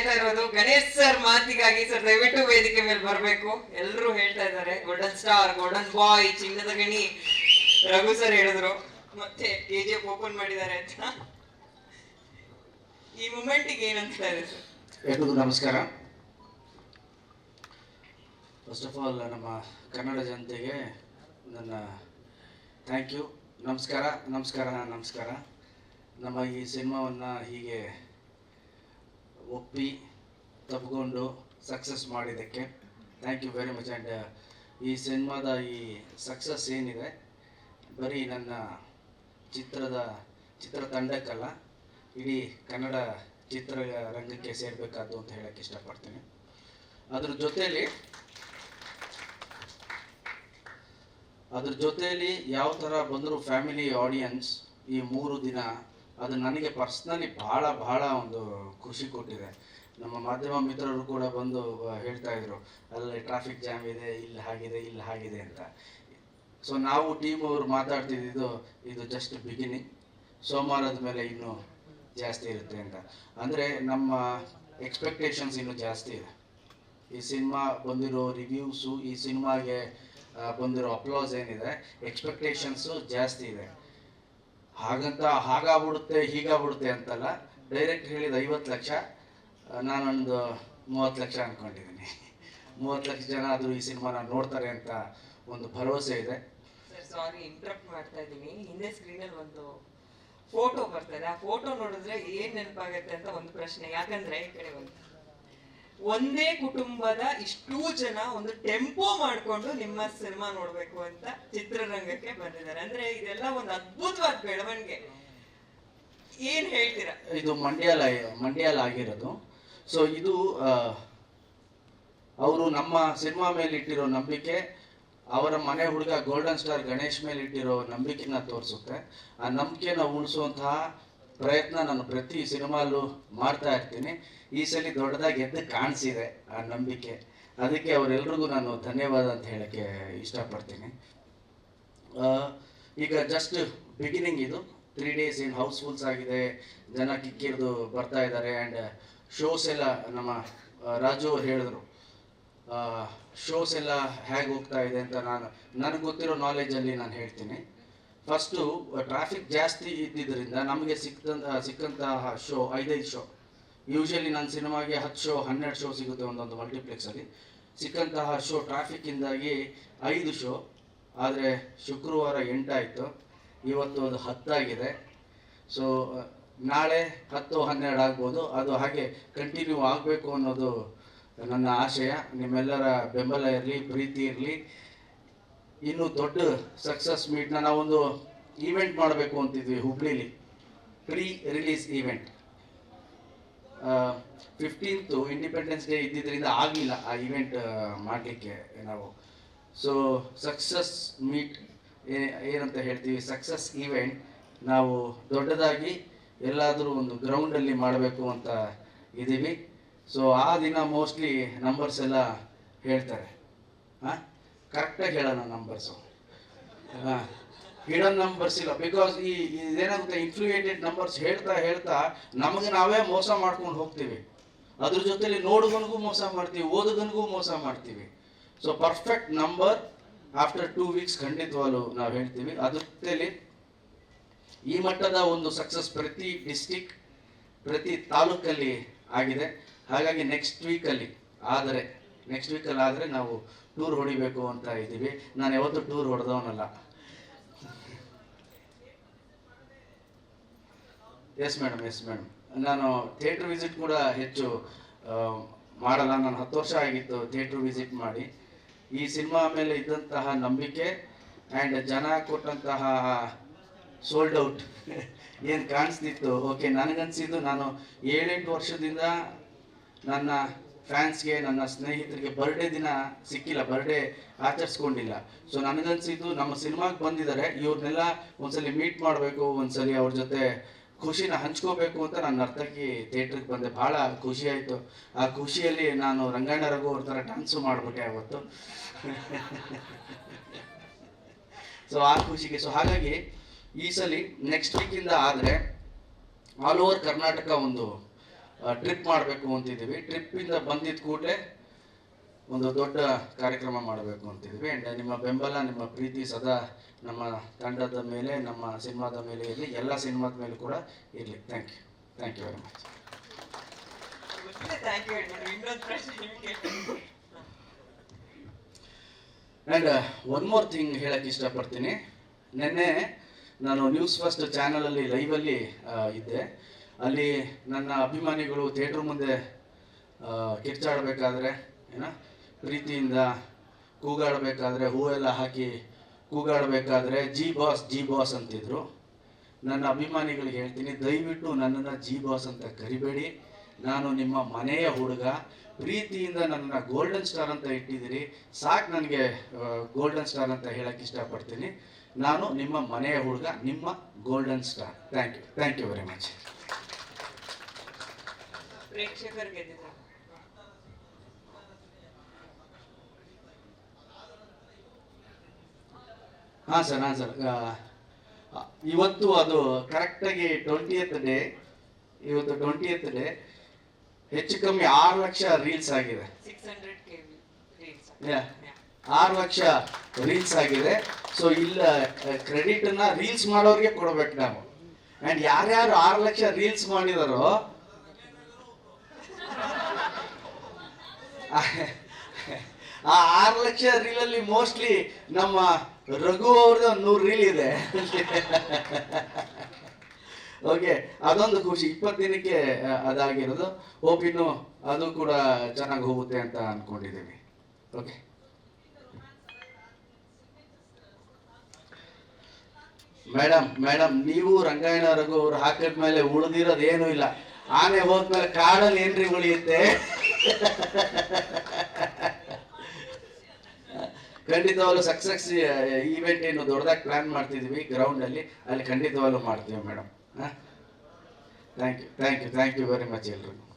ಕಾಯ್ತಾ ಇರೋದು, Ganesh sir ಮಾತಿಗಾಗಿ sir, ದಯವಿಟ್ಟು ವೇದಿಕೆ ಮೇಲೆ ಬರಬೇಕು. ಎಲ್ಲರೂ ಹೇಳ್ತಾ ಇದ್ದಾರೆ ಗೋಲ್ಡನ್ ಸ್ಟಾರ್ ಗೋಲ್ಡನ್ ಬಾಯ್ ಚಿನ್ನದ ಗಣಿ. ರಘು ಸರ್ ಹೇಳಿದ್ರು. ಮತ್ತೆ ಕೆ ಜಿ ಎಫ್ ಓಪನ್ ಮಾಡಿದ್ದಾರೆ ಅಂತ. ಈ ಮೂಮೆಂಟಿಗೆ ಏನಂತ ಇದೆ ಸರ್? ಎಲ್ರಿಗೂ ನಮಸ್ಕಾರ. ಫಸ್ಟ್ ಆಫ್ ಆಲ್ ನಮ್ಮ ಕನ್ನಡ ಜನತೆಗೆ ನನ್ನ ಥ್ಯಾಂಕ್ ಯು ನಮಸ್ಕಾರ ನಮಸ್ಕಾರ ನಮಸ್ಕಾರ. ನಮ್ಮ ಈ ಸಿನಿಮಾವನ್ನು ಹೀಗೆ ಒಪ್ಪಿ ತಪ್ಪಿಕೊಂಡು ಸಕ್ಸಸ್ ಮಾಡಿದ್ದಕ್ಕೆ. Thank you very much and ಈ ಸಿನಿಮಾದ ಈ ಸಕ್ಸಸ್ ಏನಿದೆ, ಬರೀ ನನ್ನ ಚಿತ್ರದ ಚಿತ್ರತಂಡಕ್ಕಲ್ಲ ಇಡೀ ಕನ್ನಡ ಚಿತ್ರ ರಂಗಕ್ಕೆ ಸೇರಬೇಕಾದ್ದು ಅಂತ ಹೇಳಕ್ಕೆ ಇಷ್ಟಪಡ್ತೀನಿ. ಅದ್ರ ಜೊತೆಯಲ್ಲಿ ಅದ್ರ ಜೊತೆಯಲ್ಲಿ ಯಾವ ಥರ ಬಂದರೂ ಫ್ಯಾಮಿಲಿ ಆಡಿಯನ್ಸ್ ಈ ಮೂರು ದಿನ ಅದು ನನಗೆ ಪರ್ಸ್ನಲಿ ಭಾಳ ಭಾಳ ಒಂದು ಖುಷಿ ಕೊಟ್ಟಿದೆ. ನಮ್ಮ ಮಾಧ್ಯಮ ಮಿತ್ರರು ಕೂಡ ಬಂದು ಹೇಳ್ತಾ ಇದ್ರು, ಅಲ್ಲಿ ಟ್ರಾಫಿಕ್ ಜಾಮ್ ಇದೆ, ಇಲ್ಲಿ ಹಾಗಿದೆ ಇಲ್ಲಿ ಹಾಗಿದೆ ಅಂತ. ಸೊ ನಾವು ಟೀಮ್ ಅವರು ಮಾತಾಡ್ತಿದ್ದು ಇದು ಜಸ್ಟ್ ಬಿಗಿನಿಂಗ್ ಸೋಮವಾರದ ಮೇಲೆ ಇನ್ನೂ ಜಾಸ್ತಿ ಇರುತ್ತೆ ಅಂತ. ಅಂದರೆ ನಮ್ಮ ಎಕ್ಸ್ಪೆಕ್ಟೇಷನ್ಸ್ ಇನ್ನೂ ಜಾಸ್ತಿ ಇದೆ. ಈ ಸಿನಿಮಾ ಬಂದಿರೋ ರಿವ್ಯೂಸು ಈ ಸಿನಿಮಾಗೆ ಬಂದಿರೋ ಅಪ್ಲೋಸ್ ಏನಿದೆ ಎಕ್ಸ್ಪೆಕ್ಟೇಷನ್ಸು ಜಾಸ್ತಿ ಇದೆ. ಹಾಗಂತ ಹಾಗಾಗ್ಬಿಡುತ್ತೆ, ಹೀಗಾಗ್ಬಿಡುತ್ತೆ ಅಂತಲ್ಲ ಡೈರೆಕ್ಟ್ ಹೇಳಿದ ಐವತ್ತು ಲಕ್ಷ ನಾನೊಂದು ಮೂವತ್ತು ಲಕ್ಷ ಅಂದ್ಕೊಂಡಿದ್ದೀನಿ ಮೂವತ್ತು ಲಕ್ಷ ಜನ ಆದರೂ ಈ ಸಿನಿಮಾನ ನೋಡ್ತಾರೆ ಅಂತ ಒಂದು ಭರವಸೆ ಇದೆ. ಸಾರಿ ಇಂಟ್ರಪ್ಟ್ ಮಾಡ್ತಾ ಇದ್ದೀನಿ. ಹಿಂದೆ ಸ್ಕ್ರೀನಲ್ಲಿ ಒಂದು ಫೋಟೋ ಬರ್ತದೆ. ಆ ಫೋಟೋ ನೋಡಿದ್ರೆ ಏನ್ ನೆನಪಾಗತ್ತೆ ಅಂತ ಒಂದು ಪ್ರಶ್ನೆ. ಯಾಕಂದ್ರೆ ಈ ಕಡೆ ಒಂದು ಒಂದೇ ಕುಟುಂಬದ ಇಷ್ಟೂ ಜನ ಒಂದು ಟೆಂಪೋ ಮಾಡ್ಕೊಂಡು ನಿಮ್ಮ ಸಿನಿಮಾ ನೋಡ್ಬೇಕು ಅಂತ ಚಿತ್ರರಂಗಕ್ಕೆ ಬಂದಿದ್ದಾರೆ. ಅಂದ್ರೆ ಇದೆಲ್ಲ ಒಂದು ಅದ್ಭುತವಾದ ಬೆಳವಣಿಗೆ. ಏನ್ ಹೇಳ್ತೀರಾ? ಇದು ಮಂಡ್ಯಲ, ಮಂಡ್ಯಲ್ ಆಗಿರೋದು. ಸೊ ಇದು ಅವರು ನಮ್ಮ ಸಿನಿಮಾ ಮೇಲೆ ಇಟ್ಟಿರೋ ನಂಬಿಕೆ, ಅವರ ಮನೆ ಹುಡುಗ ಗೋಲ್ಡನ್ ಸ್ಟಾರ್ ಗಣೇಶ್ ಮೇಲೆ ಇಟ್ಟಿರೋ ನಂಬಿಕೆನ ತೋರಿಸುತ್ತೆ. ಆ ನಂಬಿಕೆನ ಉಳಿಸುವಂತಹ ಪ್ರಯತ್ನ ನಾನು ಪ್ರತಿ ಸಿನಿಮಾಲ್ಲೂ ಮಾಡ್ತಾ ಇರ್ತೀನಿ. ಈ ಸಲ ದೊಡ್ಡದಾಗಿ ಎದ್ದು ಕಾಣಿಸಿದೆ ಆ ನಂಬಿಕೆ. ಅದಕ್ಕೆ ಅವರೆಲ್ರಿಗೂ ನಾನು ಧನ್ಯವಾದ ಅಂತ ಹೇಳಕ್ಕೆ ಇಷ್ಟಪಡ್ತೀನಿ. ಈಗ ಜಸ್ಟ್ ಬಿಗಿನಿಂಗ್ ಇದು. ತ್ರೀ ಡೇಸ್ ಏನು ಹೌಸ್ಫುಲ್ಸ್ ಆಗಿದೆ. ಜನ ಕಿಕ್ಕಿರಿದು ಬರ್ತಾ ಇದ್ದಾರೆ ಆ್ಯಂಡ್ ಶೋಸ್ ಎಲ್ಲ ನಮ್ಮ ರಾಜು ಅವ್ರು ಹೇಳಿದ್ರು. ಶೋಸ್ ಎಲ್ಲ ಹೇಗೆ ಹೋಗ್ತಾ ಇದೆ ಅಂತ ನಾನು, ನನಗೆ ಗೊತ್ತಿರೋ ನಾಲೆಜಲ್ಲಿ ನಾನು ಹೇಳ್ತೀನಿ. ಫಸ್ಟು ಟ್ರಾಫಿಕ್ ಜಾಸ್ತಿ ಇದ್ದಿದ್ದರಿಂದ ನಮಗೆ ಸಿಕ್ಕಂತ ಸಿಕ್ಕಂತಹ ಶೋ ಐದೈದು ಶೋ ಯೂಶಲಿ ನನ್ನ ಸಿನಿಮಾಗೆ ಹತ್ತು ಶೋ ಹನ್ನೆರಡು ಶೋ ಸಿಗುತ್ತೆ ಒಂದೊಂದು ಮಲ್ಟಿಪ್ಲೆಕ್ಸಲ್ಲಿ ಸಿಕ್ಕಂತಹ ಶೋ ಟ್ರಾಫಿಕ್ಕಿಂದಾಗಿ ಐದು ಶೋ ಆದರೆ ಶುಕ್ರವಾರ ಎಂಟಾಯಿತು. ಇವತ್ತು ಅದು ಹತ್ತಾಗಿದೆ. ಸೊ ನಾಳೆ ಹತ್ತು, ಹನ್ನೆರಡು ಆಗ್ಬೋದು. ಅದು ಹಾಗೆ ಕಂಟಿನ್ಯೂ ಆಗಬೇಕು ಅನ್ನೋದು ನನ್ನ ಆಶಯ. ನಿಮ್ಮೆಲ್ಲರ ಬೆಂಬಲ ಇರಲಿ, ಪ್ರೀತಿ ಇರಲಿ. ಇನ್ನು ದೊಡ್ಡ ಸಕ್ಸಸ್ ಮೀಟ್ನ ನಾವೊಂದು ಈವೆಂಟ್ ಮಾಡಬೇಕು ಅಂತಿದ್ವಿ ಹುಬ್ಳಿಲಿ. Pre release event fifteenth independence day ಇದ್ದಿದ್ದರಿಂದ ಆಗಲಿಲ್ಲ ಆ ಈವೆಂಟ್ ಮಾಡಲಿಕ್ಕೆ ನಾವು. ಸೊ ಸಕ್ಸಸ್ ಮೀಟ್ ಏನಂತ ಹೇಳ್ತೀವಿ? ಸಕ್ಸಸ್ ಈವೆಂಟ್ ನಾವು ದೊಡ್ಡದಾಗಿ ಎಲ್ಲಾದರೂ ಒಂದು ಗ್ರೌಂಡಲ್ಲಿ ಮಾಡಬೇಕು ಅಂತ ಇದ್ದೀವಿ ಸೊ ಆ ದಿನ ಮೋಸ್ಟ್ಲಿ ನಂಬರ್ಸ್ ಎಲ್ಲ ಹೇಳ್ತಾರೆ. ಹಾಂ ಕರೆಕ್ಟಾಗಿ ಹೇಳೋಣ ನಂಬರ್ಸು ಹಾಂ ನಂಬರ್ಸ್ ಇಲ್ಲ. ಬಿಕಾಸ್ ಈ, ಇದೇನಾಗುತ್ತೆ ಇನ್ಫ್ಲೂಯೇಟೆಡ್ ನಂಬರ್ಸ್ ಹೇಳ್ತಾ ಹೇಳ್ತಾ ನಮಗೆ ನಾವೇ ಮೋಸ ಮಾಡ್ಕೊಂಡು ಹೋಗ್ತೀವಿ. ಅದ್ರ ಜೊತೆಲಿ ನೋಡುಗನಿಗೂ ಮೋಸ ಮಾಡ್ತೀವಿ, ಓದುಗನಿಗೂ ಮೋಸ ಮಾಡ್ತೀವಿ. So perfect number after two weeks ಖಂಡಿತವಾಗ್ಲೂ ನಾವು ಹೇಳ್ತೀವಿ. ಅದ್ರ ಜೊತೆಲಿ ಈ ಮಟ್ಟದ ಒಂದು ಸಕ್ಸಸ್ ಪ್ರತಿ ಡಿಸ್ಟಿಕ್ ಪ್ರತಿ ತಾಲೂಕಲ್ಲಿ ಆಗಿದೆ. ಹಾಗಾಗಿ ನೆಕ್ಸ್ಟ್ ವೀಕಲ್ಲಿ ಆದರೆ ನೆಕ್ಸ್ಟ್ ವೀಕಲ್ಲಿ ಆದರೆ ನಾವು ಟೂರ್ ಹೊಡಿಬೇಕು ಅಂತ ಇದ್ದೀವಿ. ನಾನು ಯಾವತ್ತೂ ಟೂರ್ ಹೊಡೆದವನಲ್ಲ. ಎಸ್ ಮೇಡಮ್ ಎಸ್ ಮೇಡಮ್ ನಾನು ಥಿಯೇಟ್ರ್ ವಿಸಿಟ್ ಕೂಡ ಹೆಚ್ಚು ಮಾಡಲ್ಲ. ನಾನು ಹತ್ತು ವರ್ಷ ಆಗಿತ್ತು ಥಿಯೇಟ್ರ್ ವಿಸಿಟ್ ಮಾಡಿ. ಈ ಸಿನಿಮಾ ಮೇಲೆ ಇದ್ದಂತಹ ನಂಬಿಕೆ ಆ್ಯಂಡ್ ಜನ ಕೊಟ್ಟಂತಹ ಸೋಲ್ಡ್ ಔಟ್ ಏನು ಕಾಣಿಸ್ತಿತ್ತು? ಓಕೆ ನನಗನ್ಸಿದ್ದು ನಾನು ಏಳೆಂಟು ವರ್ಷದಿಂದ ನನ್ನ ಫ್ಯಾನ್ಸ್ಗೆ ನನ್ನ ಸ್ನೇಹಿತರಿಗೆ ಬರ್ಡೇ ದಿನ ಸಿಕ್ಕಿಲ್ಲ ಬರ್ಡೇ ಆಚರಿಸ್ಕೊಂಡಿಲ್ಲ. ಸೊ ನನಗನ್ಸಿದ್ದು ನಮ್ಮ ಸಿನಿಮಾಗೆ ಬಂದಿದ್ದಾರೆ ಇವ್ರನ್ನೆಲ್ಲ ಒಂದ್ಸಲಿ ಮೀಟ್ ಮಾಡಬೇಕು, ಒಂದ್ಸಲಿ ಅವ್ರ ಜೊತೆ ಖುಷಿನ ಹಂಚ್ಕೋಬೇಕು ಅಂತ ನಾನು ನರ್ತಕಿ ಥಿಯೇಟ್ರಿಗೆ ಬಂದೆ. ಭಾಳ ಖುಷಿ ಆಯಿತು. ಆ ಖುಷಿಯಲ್ಲಿ ನಾನು ರಂಗಣ್ಣ ರಘು ಅವ್ರ ಥರ ಡ್ಯಾನ್ಸು ಮಾಡಿಬಿಟ್ಟೆ ಅವತ್ತು. ಸೊ ಆ ಖುಷಿಗೆ ಸೊ ಹಾಗಾಗಿ ಈ ಸಲ ನೆಕ್ಸ್ಟ್ ವೀಕಿಂದ ಆದರೆ ಆಲ್ ಓವರ್ ಕರ್ನಾಟಕ ಒಂದು ಟ್ರಿಪ್ ಮಾಡಬೇಕು ಅಂತಿದ್ದೀವಿ. ಟ್ರಿಪ್ಪಿಂದ ಬಂದಿದ್ದ ಕೂಡಲೇ ಒಂದು ದೊಡ್ಡ ಕಾರ್ಯಕ್ರಮ ಮಾಡಬೇಕು ಅಂತಿದ್ವಿ ಆ್ಯಂಡ್ ನಿಮ್ಮ ಬೆಂಬಲ ನಿಮ್ಮ ಪ್ರೀತಿ ಸದಾ ನಮ್ಮ ತಂಡದ ಮೇಲೆ ನಮ್ಮ ಸಿನಿಮಾದ ಮೇಲೆ ಇರಲಿ. ಎಲ್ಲ ಸಿನಿಮಾದ ಮೇಲೆ ಕೂಡ ಇರಲಿ. Thank you thank you very much and one more thing ಹೇಳಕ್ಕೆ ಇಷ್ಟಪಡ್ತೀನಿ. ನಿನ್ನೆ ನಾನು ನ್ಯೂಸ್ ಫಸ್ಟ್ ಚಾನಲಲ್ಲಿ ಲೈವಲ್ಲಿ ಇದ್ದೆ. ಅಲ್ಲಿ ನನ್ನ ಅಭಿಮಾನಿಗಳು ಥಿಯೇಟ್ರ್ ಮುಂದೆ ಕಿರ್ಚಾಡಬೇಕಾದ್ರೆ, ಏನ, ಪ್ರೀತಿಯಿಂದ ಕೂಗಾಡಬೇಕಾದ್ರೆ, ಹೂವೆಲ್ಲ ಹಾಕಿ ಕೂಗಾಡಬೇಕಾದ್ರೆ, ಜಿ ಬಾಸ್ ಜಿ ಬಾಸ್ ಅಂತಿದ್ರು. ನನ್ನ ಅಭಿಮಾನಿಗಳಿಗೆ ಹೇಳ್ತೀನಿ, ದಯವಿಟ್ಟು ನನ್ನನ್ನು ಜಿ ಬಾಸ್ ಅಂತ ಕರಿಬೇಡಿ. ನಾನು ನಿಮ್ಮ ಮನೆಯ ಹುಡುಗ. ಪ್ರೀತಿಯಿಂದ ನನ್ನನ್ನು ಗೋಲ್ಡನ್ ಸ್ಟಾರ್ ಅಂತ ಇಟ್ಟಿದ್ದೀರಿ. ಸಾಕು ನನಗೆ ಗೋಲ್ಡನ್ ಸ್ಟಾರ್ ಅಂತ ಹೇಳಕ್ಕೆ ಇಷ್ಟಪಡ್ತೀನಿ. ನಾನು ನಿಮ್ಮ ಮನೆಯ ಹುಡುಗ, ನಿಮ್ಮ golden star. Thank you. Thank you very much ಪ್ರೇಕ್ಷಕರು ಹಾ ಸರ್ ಹಾ ಸರ್. ಇವತ್ತು ಅದು ಕರೆಕ್ಟಾಗಿ ಟ್ವೆಂಟಿಯತ್ ಡೇ ಇವತ್ತು ಟ್ವೆಂಟಿಯತ್ ಡೇ ಹೆಚ್ಚು ಕಮ್ಮಿ ಆರು ಲಕ್ಷ ರೀಲ್ಸ್ ಆಗಿದೆ. ಆರು ಲಕ್ಷ ರೀಲ್ಸ್ ಆಗಿದೆ. ಸೊ ಇಲ್ಲ ಕ್ರೆಡಿಟ್ ಅನ್ನ ರೀಲ್ಸ್ ಮಾಡೋರಿಗೆ ಕೊಡ್ಬೇಕು ನಾವು. ಅಂಡ್ ಯಾರ್ಯಾರು ಆರು ಲಕ್ಷ ರೀಲ್ಸ್ ಮಾಡಿದಾರೋ ಆ ಆರು ಲಕ್ಷ ರೀಲಲ್ಲಿ ಮೋಸ್ಟ್ಲಿ ನಮ್ಮ ರಘು ಅವ್ರದ್ದು ಒಂದು ನೂರು ರೀಲ್ ಇದೆ. ಓಕೆ ಅದೊಂದು ಖುಷಿ. ಇಪ್ಪತ್ತು ದಿನಕ್ಕೆ ಅದಾಗಿರೋದು. ಹೋಪ್ ಇನ್ನು ಅದು ಕೂಡ ಚೆನ್ನಾಗಿ ಹೋಗುತ್ತೆ ಅಂತ ಅನ್ಕೊಂಡಿದ್ದೀವಿ. ಓಕೆ ಮೇಡಮ್ ಮೇಡಮ್ ನೀವು ರಂಗಾಯಣ ರಘು ಅವ್ರು ಹಾಕಿದ್ಮೇಲೆ ಉಳಿದಿರೋದು ಏನೂ ಇಲ್ಲ. ಆನೆ ಹೋದ್ಮೇಲೆ ಕಾಡಲ್ಲಿ ಏನ್ರಿ ಉಳಿಯುತ್ತೆ? ಖಂಡಿತವಾಗ್ಲೂ ಸಕ್ಸಸ್ ಈವೆಂಟ್ ಏನು ದೊಡ್ಡದಾಗಿ ಪ್ಲಾನ್ ಮಾಡ್ತಿದ್ವಿ ಗ್ರೌಂಡ್ ಅಲ್ಲಿ. ಅಲ್ಲಿ ಖಂಡಿತವಾಗ್ಲೂ ಮಾಡ್ತೀವಿ madam thank you thank you thank you very much ಎಲ್ರಿಗೂ.